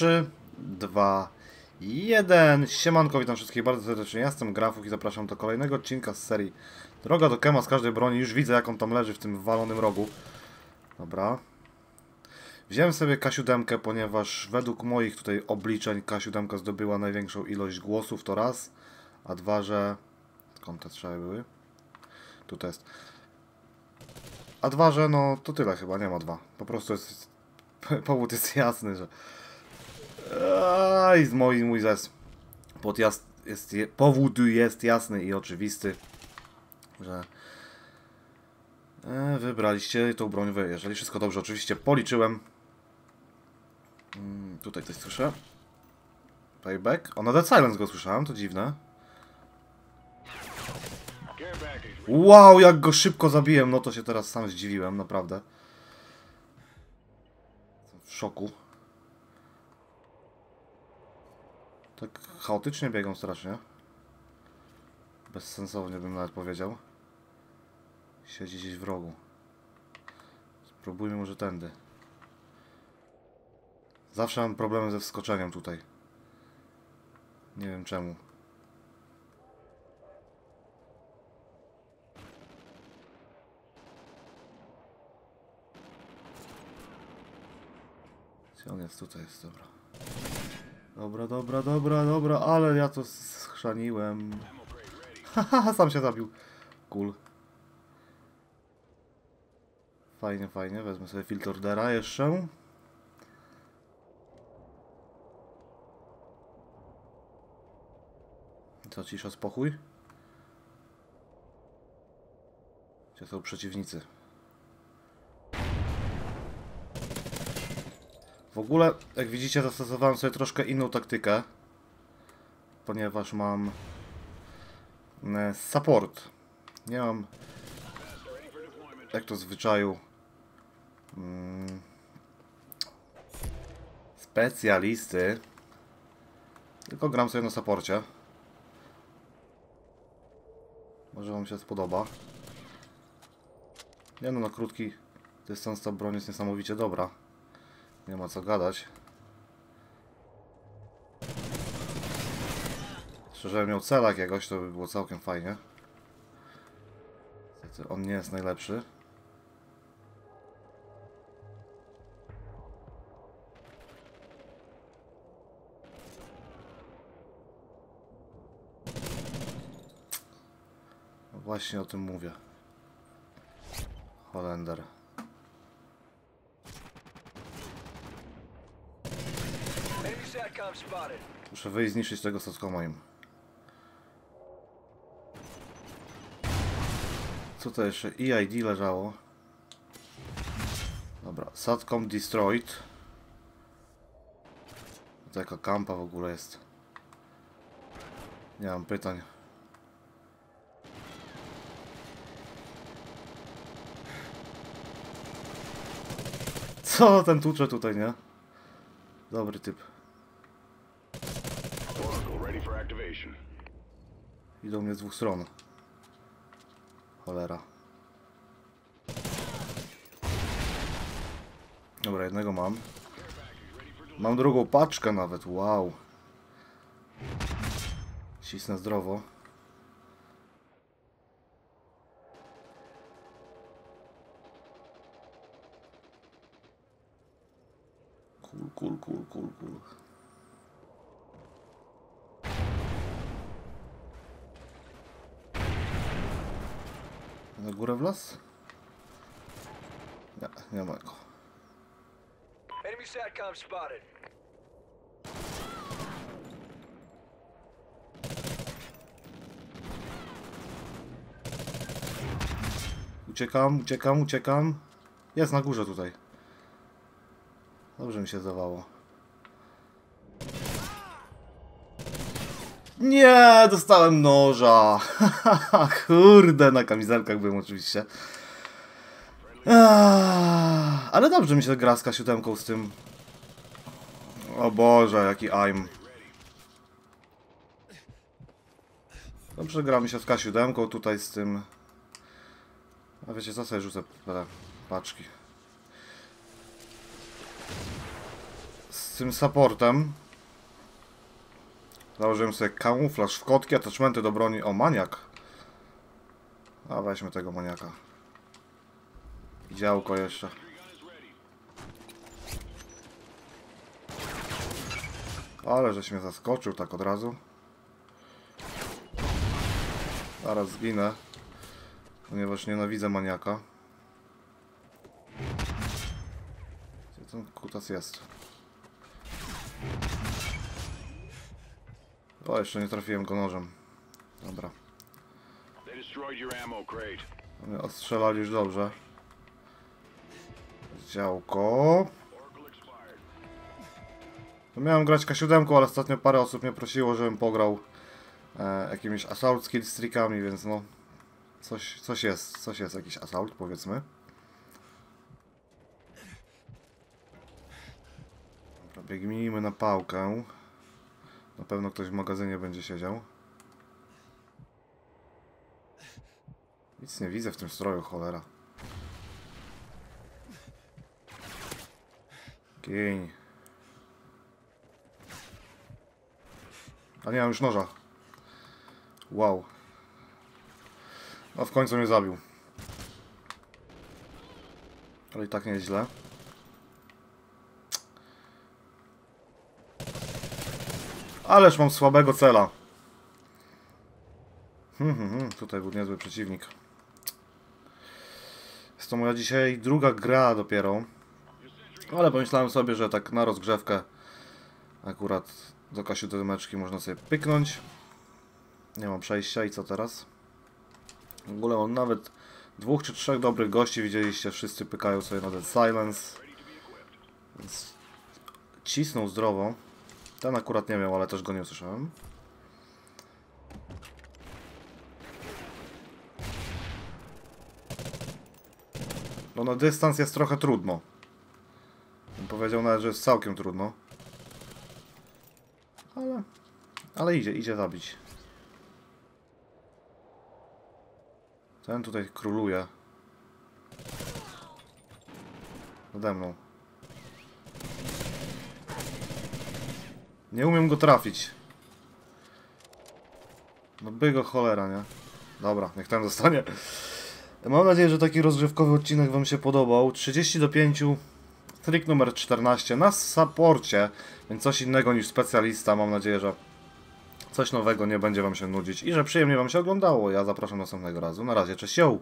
3, 2, 1. Siemanko, witam wszystkich bardzo serdecznie. Jestem Grafuk i zapraszam do kolejnego odcinka z serii Droga do Kema z każdej broni. Już widzę jak on tam leży w tym walonym rogu. Dobra. Wziąłem sobie K7, ponieważ według moich tutaj obliczeń K7 zdobyła największą ilość głosów, to raz. A dwa, że... Skąd te strzały były? Tu jest. A dwa, że no to tyle chyba, nie ma dwa. Po prostu jest... Powód jest jasny, że... Aj, z mój, mój zes. Pod jas, jest, je, powód jest jasny i oczywisty, że e, wybraliście tą broń wy. Jeżeli wszystko dobrze, oczywiście policzyłem. Mm, tutaj coś słyszę. Payback. O, na Dead Silence go słyszałem, to dziwne. Wow, jak go szybko zabiłem, no to się teraz sam zdziwiłem, naprawdę. W szoku. Tak chaotycznie biegam strasznie. Bezsensownie bym nawet powiedział. Siedzi gdzieś w rogu. Spróbujmy może tędy. Zawsze mam problemy ze wskoczeniem tutaj. Nie wiem czemu. Gdzie on jest? Tutaj jest, dobra. Dobra, dobra, dobra, dobra, ale ja to schrzaniłem. Haha, sam się zabił. Cool. Fajnie, fajnie. Wezmę sobie filtr ordera jeszcze. Co, cisza, spokój? Gdzie są przeciwnicy? W ogóle, jak widzicie, zastosowałem sobie troszkę inną taktykę, ponieważ mam e, support. Nie mam, jak to zwyczaju, mm, specjalisty, tylko gram sobie na supporcie. Może Wam się spodoba. Nie no, na krótki dystans ta broń jest niesamowicie dobra. Nie ma co gadać. Szczerze, miał cel jakiegoś, to by było całkiem fajnie. On nie jest najlepszy. Właśnie o tym mówię. Holender. Muszę wyjść zniszczyć tego Satcoma im. Co to jeszcze? EID leżało. Dobra, Satcom destroyed. To jaka kampa w ogóle jest. Nie mam pytań. Co ten tucze tutaj, nie? Dobry typ. Idą mnie z dwóch stron. Cholera. Dobra, jednego mam. Mam drugą paczkę nawet, wow. Cisnę zdrowo. Cool, cool, cool, cool, cool. Na górę w las? Nie, nie ma go. Enemy SATCOM spotted. Uciekam, uciekam, uciekam. Jest na górze tutaj. Dobrze mi się zdawało. Nie, dostałem noża. Kurde, na kamizelkach byłem oczywiście. Ah, Ale dobrze mi się gra z K7 z tym. O Boże, jaki aim. Dobrze gra mi się z K7 tutaj z tym... A wiecie co, sobie rzucę paczki. Tym supportem. Założyłem sobie kamuflaż w kotki, attachmenty do broni. O, maniak. A weźmy tego maniaka. Działko jeszcze. Ale żeś mnie zaskoczył tak od razu. Zaraz zginę. Ponieważ nienawidzę maniaka. Gdzie ten kutas jest? O, jeszcze nie trafiłem go nożem. Dobra. Mnie ostrzelali już dobrze. Działko. Expired. No miałem grać K7, ale ostatnio parę osób mnie prosiło, żebym pograł e, jakimiś assault skill streakami, więc no coś, coś jest, coś jest jakiś assault powiedzmy. Biegnijmy na pałkę. Na pewno ktoś w magazynie będzie siedział. Nic nie widzę w tym stroju, cholera. Gień. A nie mam już noża. Wow. A w końcu mnie zabił. Ale i tak nie jest źle. Ależ mam słabego cela. Hmm, hmm, hmm, tutaj był niezły przeciwnik. Jest to moja dzisiaj druga gra dopiero. Ale pomyślałem sobie, że tak na rozgrzewkę akurat do K7 można sobie pyknąć. Nie mam przejścia i co teraz? W ogóle mam nawet dwóch czy trzech dobrych gości, widzieliście, wszyscy pykają sobie na Dead Silence. Więc cisną zdrowo. Ten akurat nie miał, ale też go nie usłyszałem. No na dystans jest trochę trudno. Bym powiedział nawet, że jest całkiem trudno. Ale, ale idzie, idzie zabić. Ten tutaj króluje. Nade mną. Nie umiem go trafić. No by go cholera, nie? Dobra, niech ten zostanie. Mam nadzieję, że taki rozgrzewkowy odcinek Wam się podobał. 30 do 5. Trik numer 14 na saporcie, więc coś innego niż specjalista. Mam nadzieję, że coś nowego nie będzie Wam się nudzić i że przyjemnie Wam się oglądało. Ja zapraszam następnego razu. Na razie, cześć, yo!